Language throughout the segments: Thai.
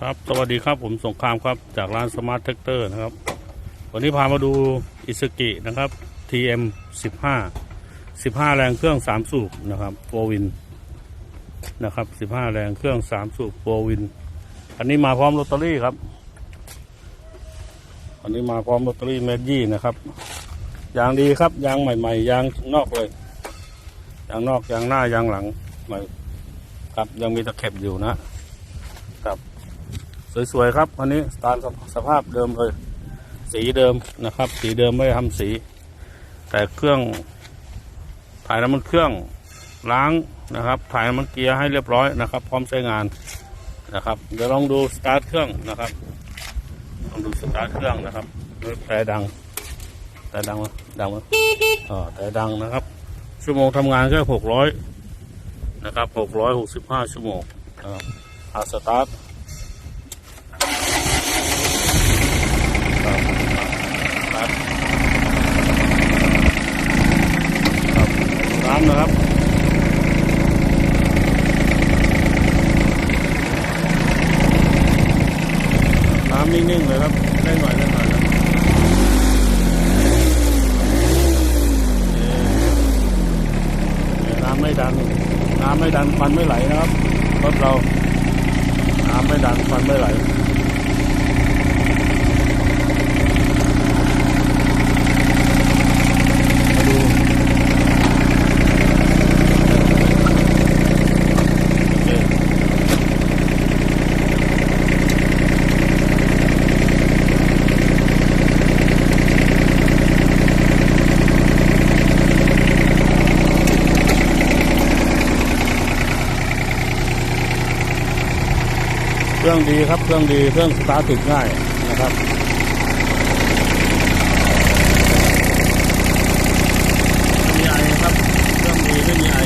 ครับสวัสดีครับผมสงครามครับจากร้านสมาร์ทเทคเตอร์นะครับ วันนี้พามาดูอิสกินะครับ TM 15 15 แรงเครื่อง 3 สูบนะครับโฟวินนะครับ 15 แรงเครื่อง 3 สูบโฟวิน อันนี้มาพร้อมลอตเตอรี่ครับ อันนี้มาพร้อมลอตเตอรี่เมดยี่นะครับยางดีครับยางใหม่ ๆยางนอกเลยยางนอกยางหน้ายางหลังใหม่ครับยังมีตะเข็บอยู่นะ สวยๆครับอันนี้ตามสภาพเดิมเลย สีเดิมนะครับ สีเดิมไม่ได้ทำสี แต่เครื่อง ถ่ายน้ำมันเครื่องล้างนะครับ ถ่ายน้ำมันเกียร์ให้เรียบร้อยนะครับ พร้อมใช้งานนะครับ เดี๋ยวลองดูสตาร์ทเครื่องนะครับลองดูสตาร์ทเครื่องนะครับแต่ดังแต่ดังไหมดังไหมอ๋อแต่ดังนะครับ ชั่วโมงทำงานแค่หกร้อยนะครับหกร้อยหกสิบห้าชั่วโมงนะครับอาสตาร์ท ครับครับครับ น้ำนะครับน้ำนิ่งๆเลยครับได้หน่อยได้หน่อยนะเออน้ำไม่ดันน้ำไม่ดันฟันไม่ไหลนะครับรถเราน้ำไม่ดันฟันไม่ไหล เครื่องดีครับเครื่องดีเครื่องสตาร์ทติดง่ายนะครับมีไอครับเครื่องดีไม่มีไอ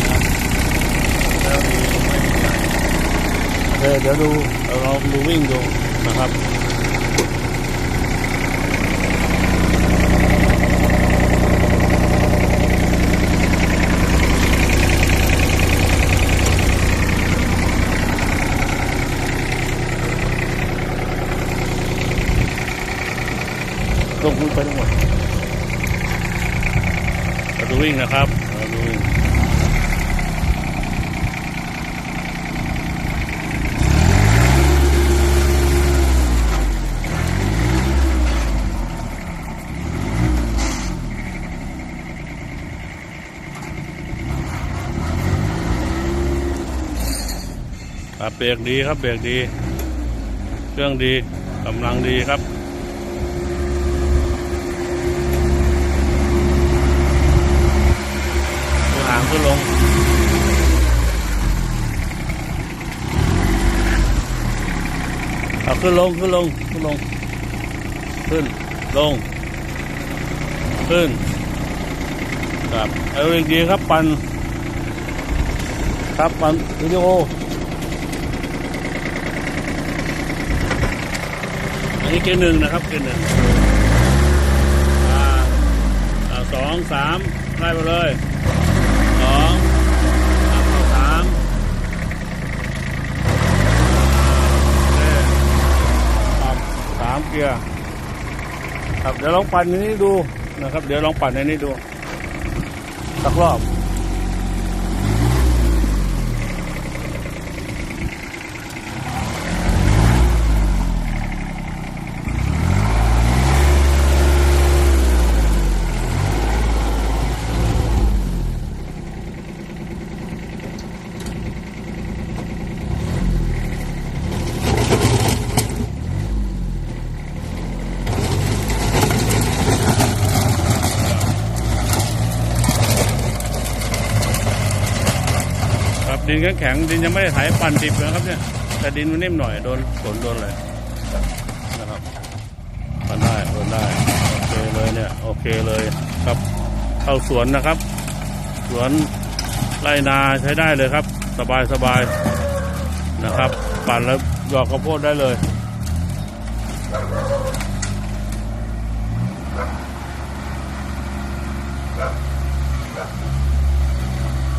นะครับเครื่องดีไม่มีไอโอเคเดี๋ยวดูเราลองดูวิ่งดูนะครับ ลงมือไปทั้งหมดเราดูวิ่งนะครับเราดูวิ่งครับเบรกดีครับเบรกดี เครื่องดีกำลังดีครับ ขึ้นลง เอาขึ้นลงขึ้นลงขึ้นลง ขึ้นลง ขึ้นครับเอาเองดีครับปันครับปันวิดีโออันนี้เกณฑ์หนึ่งนะครับเกณฑ์หนึ่งสองสามไล่ไปเลย สองสามเข้าสามโอเคครับสามเกียร์ ครับเดี๋ยวลองปั่นในนี้ดูนะครับ เดี๋ยวลองปั่นในนี้ดูสักรอบ ดินแข็งดินยังไม่ได้ไถปั่นติดนะครับเนี่ยแต่ดินมันนิ่มหน่อยโดนฝนโดนอะไรนะครับปั่นได้โดนได้โอเคเลยเนี่ยโอเคเลยครับเข้าสวนนะครับ สวนไรนาใช้ได้เลยครับ สบายสบายนะครับ ปั่นแล้วหยอกข้าวโพดได้เลยครับ